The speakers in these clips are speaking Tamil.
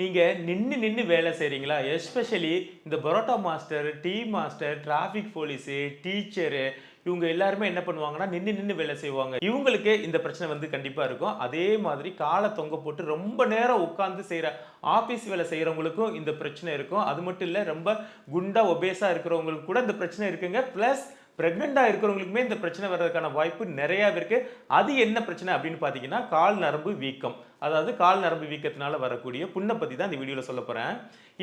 நீங்கள் நின்று நின்று வேலை செய்கிறீங்களா எஸ்பெஷலி இந்த parotta master tea master traffic police teacher இவங்க எல்லாருமே என்ன பண்ணுவாங்கன்னா நின்று நின்று வேலை செய்வாங்க. இவங்களுக்கு இந்த பிரச்சனை வந்து கண்டிப்பாக இருக்கும். அதே மாதிரி காலை தொங்க போட்டு ரொம்ப நேரம் உட்காந்து செய்கிற ஆஃபீஸ் வேலை செய்கிறவங்களுக்கும் இந்த பிரச்சனை இருக்கும். அது மட்டும் இல்லை ரொம்ப குண்டா ஒபேஸாக இருக்கிறவங்களுக்கு கூட இந்த பிரச்சனை இருக்குங்க. ப்ளஸ் ப்ரெக்னெண்ட்டாக இருக்கிறவங்களுக்குமே இந்த பிரச்சனை வர்றதுக்கான வாய்ப்பு நிறையா இருக்குது அது என்ன பிரச்சனை அப்படின்னு பார்த்தீங்கன்னா கால் நரம்பு வீக்கம். அதாவது கால் நரம்பு வீக்கத்தினால வரக்கூடிய புண்ணை பற்றி தான் இந்த வீடியோவில் சொல்ல போகிறேன்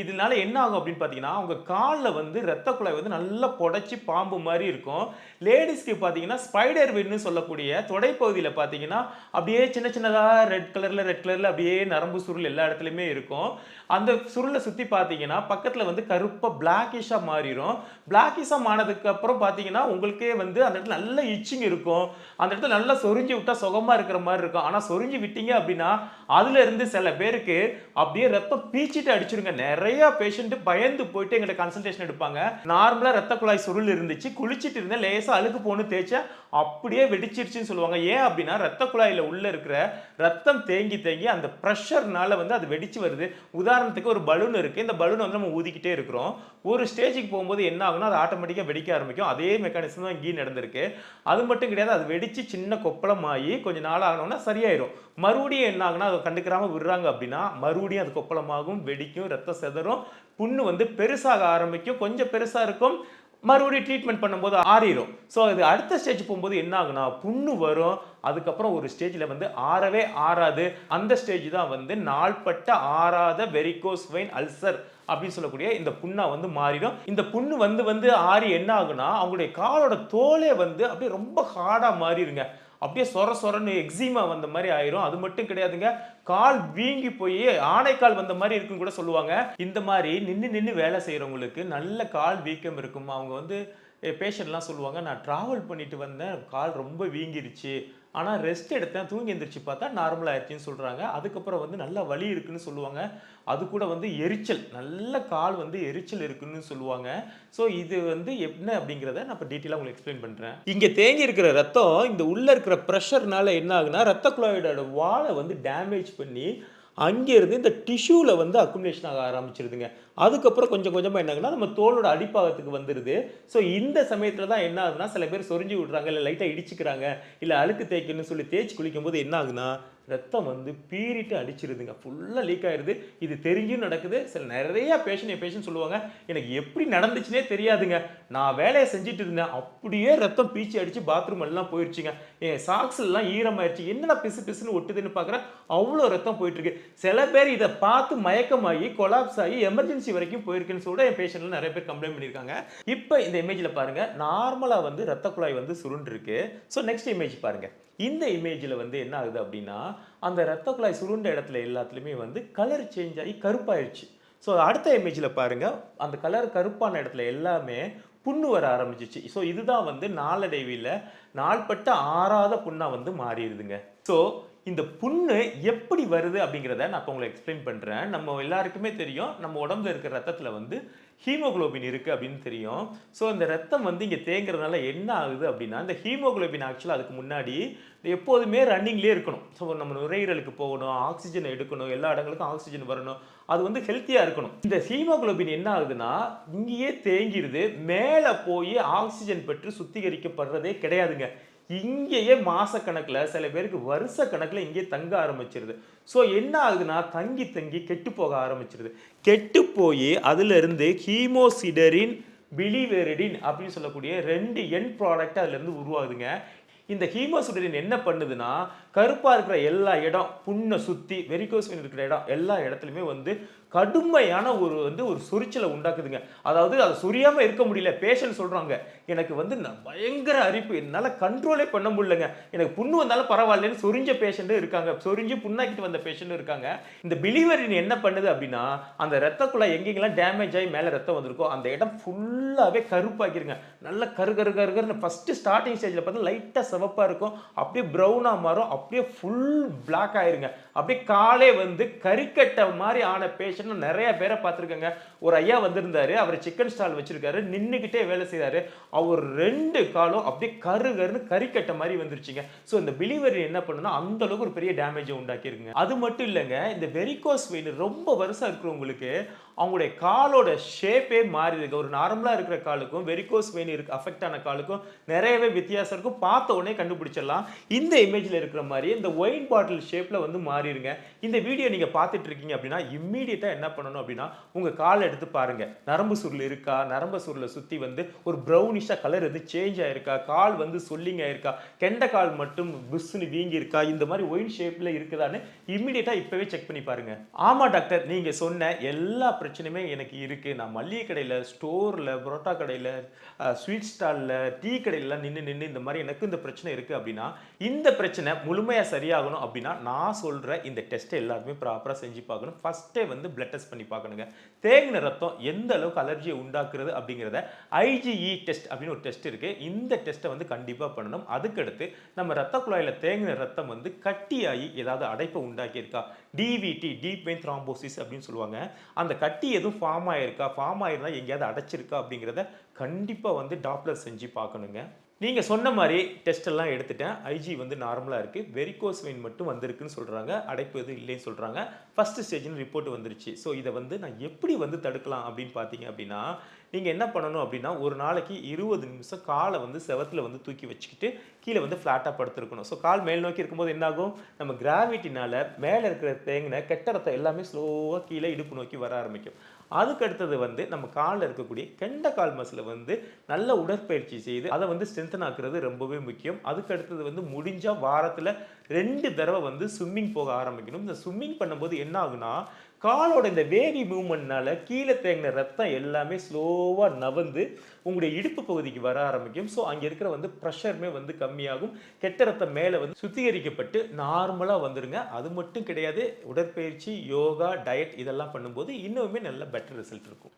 இதனால என்ன ஆகும் அப்படின்னு பார்த்தீங்கன்னா அவங்க காலில் வந்து ரத்த குழாய் வந்து நல்லா புடச்சி பாம்பு மாதிரி இருக்கும். லேடிஸ்க்கு பார்த்தீங்கன்னா ஸ்பைடர் வென்னு சொல்லக்கூடிய தொடைப்பகுதியில் பார்த்தீங்கன்னா அப்படியே சின்ன சின்னதாக ரெட் கலரில் ரெட் கலரில் அப்படியே நரம்பு சுருள் எல்லா இடத்துலையுமே இருக்கும். அந்த சுருளை சுற்றி பார்த்தீங்கன்னா பக்கத்தில் வந்து கருப்பாக பிளாக்கிஷாக மாறிடும் பிளாக்கிஷாக மானதுக்கு அப்புறம் பார்த்தீங்கன்னா உங்களுக்கே வந்து அந்த இடத்துல நல்ல இச்சிங் இருக்கும். அந்த இடத்துல நல்லா சொரிஞ்சு விட்டால் சுகமாக இருக்கிற மாதிரி இருக்கும். ஆனால் சொரிஞ்சு விட்டீங்க அப்படின்னா அதுல இருந்து சில பேருக்கு அப்படியே ரத்தம் பீச்சிட்டு அடிச்சிருங்க. நிறைய பேஷண்ட் பயந்து போயிட்டு எங்கிட்ட கன்சல்டேஷன் எடுப்பாங்க. நார்மலா ரத்த குழாய் சுருள் இருந்துச்சு குளிச்சிட்டு இருந்தேன் லேசா அழுக்கு போன்னு தேய்ச்சா அப்படியே வெடிச்சிருச்சுன்னு சொல்லுவாங்க. ஏன் அப்படின்னா ரத்த குழாயில உள்ள இருக்கிற ரத்தம் தேங்கி தேங்கி அந்த ப்ரெஷர்னால வந்து அது வெடிச்சு வருது. உதாரணத்துக்கு ஒரு பலூன் இருக்கு. இந்த பலூன் வந்து நம்ம ஊதிக்கிட்டே இருக்கிறோம். ஒரு ஸ்டேஜுக்கு போகும்போது என்ன ஆகும்னா அது ஆட்டோமேட்டிக்காக வெடிக்க ஆரம்பிக்கும். அதே மெக்கானிசம் தான் இங்கேயும் நடந்திருக்கு. அது மட்டும் கிடையாது. அது வெடிச்சு சின்ன கொப்பளமாகி கொஞ்சம் நாள் ஆகணும்னா சரியாயிரும். மறுபடியும் என்ன ஆகும் ஆகுனா அதை கண்டுக்கிறாமல் விடுறாங்க அப்படின்னா மறுபடியும் அது கொப்பளமாகும் வெடிக்கும் ரத்தம் செதறும் புண்ணு வந்து பெருசாக ஆரம்பிக்கும் கொஞ்சம் பெருசாக இருக்கும். மறுபடியும் ட்ரீட்மெண்ட் பண்ணும்போது ஆறிடும் ஸோ அது அடுத்த ஸ்டேஜ் போகும்போது என்ன ஆகுனா புண்ணு வரும். அதுக்கப்புறம் ஒரு ஸ்டேஜில் வந்து ஆறவே ஆறாது. அந்த ஸ்டேஜ் தான் வந்து நாள்பட்ட ஆறாத வெரிகோஸ் வெயின் அல்சர் அப்படின்னு சொல்லக்கூடிய இந்த புண்ணா வந்து மாறிடும். இந்த புண்ணு வந்து வந்து ஆறி என்ன ஆகுனா அவங்களுடைய காலோட தோலே வந்து அப்படியே ரொம்ப ஹார்டாக மாறிடுங்க. அப்படியே சொர சொரன்னு எக்ஸிமா வந்த மாதிரி ஆயிரும். அது மட்டும் கிடையாதுங்க கால் வீங்கி போய் ஆனைக்கால் வந்த மாதிரி இருக்குன்னு கூட சொல்லுவாங்க. இந்த மாதிரி நின்று நின்று வேலை செய்கிறவங்களுக்கு நல்ல கால் வீக்கம் இருக்கும்? அவங்க வந்து பேஷண்ட்லாம் சொல்லுவாங்க நான் ட்ராவல் பண்ணிட்டு வந்தேன் கால் ரொம்ப வீங்கிருச்சு. ஆனால் ரெஸ்ட் எடுத்தேன். தூங்கி எந்திரிச்சு பார்த்தா நார்மல் ஆயிடுச்சுன்னு சொல்கிறாங்க அதுக்கப்புறம் வந்து நல்லா வலி இருக்குன்னு சொல்லுவாங்க. அது கூட வந்து எரிச்சல். நல்ல கால் வந்து எரிச்சல் இருக்குன்னு சொல்லுவாங்க. ஸோ இது வந்து என்ன அப்படிங்கிறத நான் இப்போ டீட்டெயிலாக உங்களுக்கு எக்ஸ்பிளைன் பண்ணுறேன் இங்கே தேங்கி இருக்கிற ரத்தம் இந்த உள்ளே இருக்கிற ப்ரெஷர்னால என்ன ஆகுனா ரத்த குழாயோட வாழை வந்து டேமேஜ் பண்ணி அங்கேருந்து இந்த டிஷ்யூவில் வந்து அக்குமுலேஷன் ஆக ஆரம்பிச்சிருதுங்க. அதுக்கப்புறம் கொஞ்சம் கொஞ்சமாக என்னங்கன்னா நம்ம தோலோட அடிப்பாகத்துக்கு வந்துடுது ஸோ இந்த சமயத்தில் தான் என்ன ஆகுதுன்னா சில பேர் சொரிஞ்சு விட்றாங்க இல்லை லைட்டாக இடிச்சுக்கிறாங்க இல்லை அழுக்கு தேய்க்கணும்னு சொல்லி தேய்ச்சி குளிக்கும்போது என்ன ஆகுதுன்னா ரத்தம் வந்து பீறிட்டு அடிச்சிருதுங்க. ஃபுல்லாக லீக் ஆயிடுது இது தெரிஞ்சும் நடக்குது. சில நிறைய பேஷண்ட் என் பேஷண்ட் சொல்லுவாங்க எனக்கு எப்படி நடந்துச்சுனே தெரியாதுங்க. நான் வேலையை செஞ்சுட்டு இருந்தேன். அப்படியே ரத்தம் பீச்சி அடித்து பாத்ரூம் எல்லாம் போயிடுச்சுங்க என் சாக்ஸ் எல்லாம் ஈரமாயிடுச்சு என்னடா பிசு பிசுன்னு ஒட்டுதுன்னு பார்க்குறேன் அவ்வளோ ரத்தம் போயிட்டுருக்கு சில பேர் இதை பார்த்து மயக்கமாகி கொலாப்ஸ் ஆகி எமர்ஜென்சி வரைக்கும் போயிருக்குன்னு சொல்லிட்டு என் பேஷண்ட்ல நிறைய பேர் கம்ப்ளைண்ட் பண்ணியிருக்காங்க. இப்போ இந்த இமேஜில் பாருங்க நார்மலாக வந்து ரத்த குழாய் வந்து சுருண்டிருக்கு. ஸோ நெக்ஸ்ட் இமேஜ் பாருங்க. இந்த இமேஜில் வந்து என்ன ஆகுது அப்படின்னா அந்த ரத்த குழாய் சுருண்ட இடத்துல எல்லாத்துலேயுமே வந்து கலர் சேஞ்ச் ஆகி கருப்பாயிருச்சு. ஸோ அடுத்த இமேஜில் பாருங்க அந்த கலர் கருப்பான இடத்துல எல்லாமே புண்ணு வர ஆரம்பிச்சிச்சு. ஸோ இதுதான் வந்து நாளடைவில் நாள்பட்ட ஆறாத புண்ணாக வந்து மாறிடுதுங்க. ஸோ இந்த புண்ணு எப்படி வருது அப்படிங்கிறத நான் இப்போ உங்களுக்கு எக்ஸ்பிளைன் பண்ணுறேன் நம்ம எல்லாருக்குமே தெரியும் நம்ம உடம்புல இருக்கிற ரத்தத்தில் வந்து ஹீமோகுளோபின் இருக்குது அப்படின்னு தெரியும். ஸோ இந்த ரத்தம் வந்து இங்கே தேங்குறதுனால என்ன ஆகுது அப்படின்னா இந்த ஹீமோகுளோபின் ஆக்சுவலாக அதுக்கு முன்னாடி எப்போதுமே ரன்னிங்லேயே இருக்கணும். ஸோ நம்ம நுரையீரலுக்கு போகணும் ஆக்சிஜன் எடுக்கணும் எல்லா இடங்களுக்கும் ஆக்சிஜன் வரணும். அது வந்து ஹெல்த்தியாக இருக்கணும். இந்த ஹீமோகுளோபின் என்ன ஆகுதுன்னா இங்கேயே தேங்கிடுது மேலே போய் ஆக்சிஜன் பெற்று சுத்திகரிக்கப்படுறதே கிடையாதுங்க. இங்கேயே மாசக்கணக்கில் சில பேருக்கு வருஷ கணக்கில் இங்கே தங்க ஆரம்பிச்சிருது. ஸோ என்ன ஆகுதுன்னா தங்கி தங்கி கெட்டு போக ஆரம்பிச்சிருது. கெட்டு போய் அதிலிருந்து ஹீமோசிடரின் பிலிவெரிடின் அப்படின்னு சொல்லக்கூடிய ரெண்டு என் ப்ராடக்ட் அதுலேருந்து உருவாகுதுங்க. இந்த ஹீமோசிடரின் என்ன பண்ணுதுன்னா கருப்பாக இருக்கிற எல்லா இடம் புண்ணை சுற்றி வெரிகோஸ் இருக்கிற இடம் எல்லா இடத்துலையுமே வந்து கடுமையான ஒரு வந்து ஒரு சொரிச்சலை உண்டாக்குதுங்க. அதாவது அதை சொரியாமல் இருக்க முடியல. பேஷண்ட் சொல்கிறாங்க எனக்கு வந்து நான் பயங்கர அரிப்பு. என்னால் கண்ட்ரோலே பண்ண முடியலங்க. எனக்கு புண்ணு வந்தாலும் பரவாயில்லன்னு சொரிஞ்ச பேஷண்ட்டும் இருக்காங்க. சொரிஞ்சு புண்ணாக்கிட்டு வந்த பேஷண்ட்டும் இருக்காங்க. இந்த பிலிவரின் என்ன பண்ணுது அப்படின்னா அந்த ரத்த குழாய் எங்கெங்கெல்லாம் டேமேஜ் ஆகி மேலே ரத்தம் வந்திருக்கோ அந்த இடம் ஃபுல்லாகவே கருப்பாக்கிருங்க. நல்ல கரு கரு கருகருன்னு ஃபஸ்ட்டு ஸ்டார்டிங் ஸ்டேஜில் பார்த்தா லைட்டாக சிவப்பாக இருக்கும். அப்படியே ப்ரௌனாக மாறும். அப்படியே ஃபுல் பிளாக் ஆயிருங்க. அப்படியே காலே வந்து கறிக்கட்டை மாதிரி ஆன பேஷண்ட் நிறைய பேரை பார்த்துருக்கேங்க. ஒரு ஐயா வந்திருந்தாரு அவர் சிக்கன் ஸ்டால் வச்சிருக்காரு நின்றுக்கிட்டே வேலை செய்கிறாரு அவர் ரெண்டு காலும் அப்படியே கரு கருன்னு கறிக்கட்ட மாதிரி வந்துருச்சுங்க. ஸோ இந்த பிலிவரி என்ன பண்ணுன்னா அந்த அளவுக்கு ஒரு பெரிய டேமேஜை உண்டாக்கிருக்குங்க. அது மட்டும் இல்லைங்க இந்த வெரிகோஸ் வெயின் ரொம்ப வருஷம் இருக்கிறவங்களுக்கு அவங்களுடைய காலோட ஷேப்பே மாறிடுது ஒரு நார்மலாக இருக்கிற காலுக்கும் வெரிகோஸ் வெயின் இருக்கு அஃபெக்ட் ஆன காலுக்கும் நிறையவே வித்தியாசம் இருக்கும். பார்த்த உடனே கண்டுபிடிச்சிடலாம். இந்த இமேஜில் இருக்கிற மாதிரி இந்த ஒயின் பாட்டில் ஷேப்பில் வந்து மாறிடுங்க. இந்த வீடியோ நீங்கள் பார்த்துட்டு இருக்கீங்க அப்படின்னா இம்மீடியட்டாக என்ன பண்ணணும் அப்படின்னா உங்கள் காலை எடுத்து பாருங்க. நரம்பு சுருள் இருக்கா? நரம்பு சுருளை சுற்றி வந்து ஒரு ப்ரௌனிஷாக கலர் எது சேஞ்ச் ஆகிருக்கா கால் வந்து சொல்லிங் ஆயிருக்கா? கெண்ட கால் மட்டும் புஷ்னு வீங்கி இருக்கா இந்த மாதிரி ஒயின் ஷேப்பில் இருக்குதான்னு இம்மீடியட்டாக இப்போவே செக் பண்ணி பாருங்க. ஆமாம் டாக்டர் நீங்கள் சொன்ன எல்லா பிரச்சனையுமே எனக்கு இருக்குது நான் மல்லிகை கடையில் ஸ்டோரில் புரோட்டா கடையில் ஸ்வீட் ஸ்டாலில் டீ கடையிலலாம் நின்று நின்று இந்த மாதிரி எனக்கு இந்த பிரச்சனை இருக்குது அப்படின்னா இந்த பிரச்சனை முழுமையாக சரியாகணும் அப்படின்னா நான் சொல்கிற இந்த டெஸ்ட்டை எல்லாருமே ப்ராப்பராக செஞ்சு பார்க்கணும். ஃபஸ்ட்டே வந்து பிளட் டெஸ்ட் பண்ணி பார்க்கணுங்க. தேங்கின ரத்தம் எந்த அளவுக்கு அலர்ஜியை உண்டாக்குறது அப்படிங்கிறத ஐஜிஇ டெஸ்ட் அப்படின்னு ஒரு டெஸ்ட் இருக்குது இந்த டெஸ்ட்டை வந்து கண்டிப்பாக பண்ணணும். அதுக்கடுத்து நம்ம ரத்த குழாயில் தேங்கின ரத்தம் வந்து கட்டியாகி ஏதாவது அடைப்பை உண்டாக்கியிருக்கா? டிவிடி டீப் வெயின் த்ராம்போசிஸ் அப்படின்னு சொல்லுவாங்க. அந்த கட்டி எதுவும் ஃபார்ம் ஆயிருக்கா? ஃபார்ம் ஆயிருந்தா எங்கேயாவது அடைச்சிருக்கா அப்படிங்கிறத கண்டிப்பாக வந்து டாப்லர் செஞ்சு பார்க்கணுங்க. நீங்கள் சொன்ன மாதிரி டெஸ்ட்டெல்லாம் எடுத்துட்டேன். ஐஜி வந்து நார்மலாக இருக்குது வெரிகோஸ் வெயின் மட்டும் வந்திருக்குன்னு சொல்கிறாங்க அடைப்பு எதுவும் இல்லைன்னு சொல்கிறாங்க ஃபஸ்ட்டு ஸ்டேஜ்னு ரிப்போர்ட் வந்துருச்சு. ஸோ இதை வந்து நான் எப்படி வந்து தடுக்கலாம் அப்படின்னு பார்த்தீங்க அப்படின்னா நீங்கள் என்ன பண்ணணும் அப்படின்னா ஒரு நாளைக்கு இருபது நிமிஷம் காலை வந்து செவத்தில் வந்து தூக்கி வச்சுக்கிட்டு கீழே வந்து ஃப்ளாட்டாக படுத்துருக்கணும். ஸோ கால் மேல் நோக்கி இருக்கும்போது என்னாகும்? நம்ம கிராவிட்டினால் மேலே இருக்கிற தேங்கின கெட்டரத்தை எல்லாமே ஸ்லோவாக கீழே இடுப்பு நோக்கி வர ஆரம்பிக்கும். அதுக்கு அடுத்தது வந்து நம்ம காலில் இருக்கக்கூடிய கெண்ட கால் மசில் வந்து நல்ல உடற்பயிற்சி செய்து அதை வந்து ஸ்ட்ரென்தன் ஆக்குறது ரொம்பவே முக்கியம். அதுக்கு அடுத்தது வந்து முடிஞ்சால் வாரத்தில் ரெண்டு தடவை வந்து ஸ்விம்மிங் போக ஆரம்பிக்கணும். இந்த ஸ்விம்மிங் பண்ணும்போது என்ன ஆகுனா காலோட இந்த வேவி மூமெண்ட்னால கீழே தேங்கின ரத்தம் எல்லாமே ஸ்லோவாக நவந்து உங்களுடைய இடுப்பு பகுதிக்கு வர ஆரம்பிக்கும். ஸோ அங்கே இருக்கிற வந்து ப்ரெஷருமே வந்து கம்மியாகும். கெட்ட ரத்தம் மேலே வந்து சுத்திகரிக்கப்பட்டு நார்மலாக வந்துடுங்க அது மட்டும் கிடையாது. உடற்பயிற்சி யோகா டயட் இதெல்லாம் பண்ணும்போது இன்னுமே நல்ல பெட்டர் ரிசல்ட் இருக்கும்.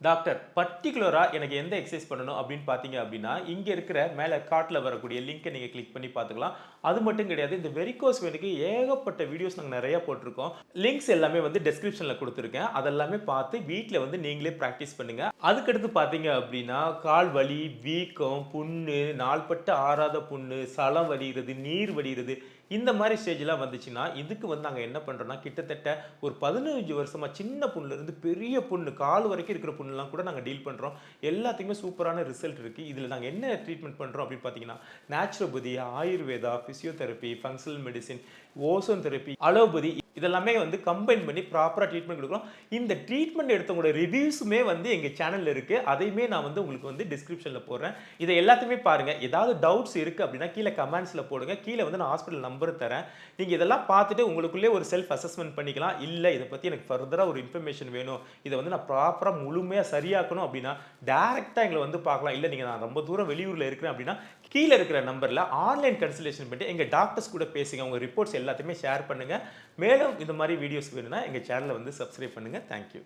டாக்டர் பர்டிகுலராக எனக்கு எந்த எக்ஸசைஸ் பண்ணணும் அப்படின்னு பார்த்தீங்க அப்படின்னா இங்கே இருக்கிற மேலே காட்டில் வரக்கூடிய லிங்க்கை நீங்கள் கிளிக் பண்ணி பார்த்துக்கலாம். அது மட்டும் கிடையாது இந்த வெரிகோஸ் வேனுக்கு ஏகப்பட்ட வீடியோஸ் நாங்கள் நிறையா போட்டிருக்கோம். லிங்க்ஸ் எல்லாமே வந்து டெஸ்கிரிப்ஷனில் கொடுத்துருக்கேன். அதெல்லாமே பார்த்து வீட்டில் வந்து நீங்களே ப்ராக்டிஸ் பண்ணுங்கள் அதுக்கடுத்து பார்த்தீங்க அப்படின்னா கால் வலி வீக்கம் புண்ணு நாள்பட்ட ஆறாத புண்ணு சலம் வலிகிறது நீர் வலிகிறது இந்த மாதிரி ஸ்டேஜ்லாம் வந்துச்சுன்னா இதுக்கு வந்து நாங்கள் என்ன பண்ணுறோன்னா கிட்டத்தட்ட ஒரு பதினஞ்சு வருஷமாக சின்ன புண்ணுலேருந்து பெரிய புண்ணு கால் வரைக்கும் இருக்கிற புண்ணுலாம் கூட நாங்கள் டீல் பண்ணுறோம் எல்லாத்துக்குமே சூப்பரான ரிசல்ட் இருக்குது இதில் நாங்கள் என்ன ட்ரீட்மெண்ட் பண்ணுறோம் அப்படின்னு பார்த்தீங்கன்னா naturopathy Ayurveda physiotherapy functional medicine ozone therapy allopathy இதெல்லாமே வந்து கம்பைன் பண்ணி ப்ராப்பராக ட்ரீட்மெண்ட் கொடுக்குறோம். இந்த ட்ரீட்மெண்ட் எடுத்தவங்களோட ரிவ்யூஸுமே வந்து எங்கள் சேனலில் இருக்குது அதையுமே நான் வந்து உங்களுக்கு வந்து டிஸ்கிரிப்ஷனில் போடுறேன். இதை எல்லாத்தையுமே பாருங்கள் ஏதாவது டவுட்ஸ் இருக்குது அப்படின்னா கீழே கமெண்ட்ஸில் போடுங்க. கீழே வந்து நான் ஹாஸ்பிட்டல் நம்பர் தரேன். நீங்கள் இதெல்லாம் பார்த்துட்டு உங்களுக்குள்ளே ஒரு செல்ஃப் அசஸ்மெண்ட் பண்ணிக்கலாம். இல்லை இதை பற்றி எனக்கு ஃபர்தராக ஒரு இன்ஃபர்மேஷன் வேணும். இதை வந்து நான் ப்ராப்பராக முழுமையாக சரியாக்கணும் அப்படின்னா டேரெக்டாக எங்களை வந்து பார்க்கலாம். இல்லை நீங்கள் நான் ரொம்ப தூரம் வெளியூரில் இருக்கிறேன் அப்படின்னா கீழே இருக்கிற நம்பரில் ஆன்லைன் கன்சல்டேஷன் பண்ணிட்டு எங்கள் டாக்டர்ஸ் கூட பேசுங்க. உங்கள் ரிப்போர்ட்ஸ் எல்லாத்தையுமே ஷேர் பண்ணுங்கள் மேலும் இந்த மாதிரி வீடியோஸ் வேணும்னா எங்கள் சேனலை வந்து சப்ஸ்கிரைப் பண்ணுங்கள் தேங்க்யூ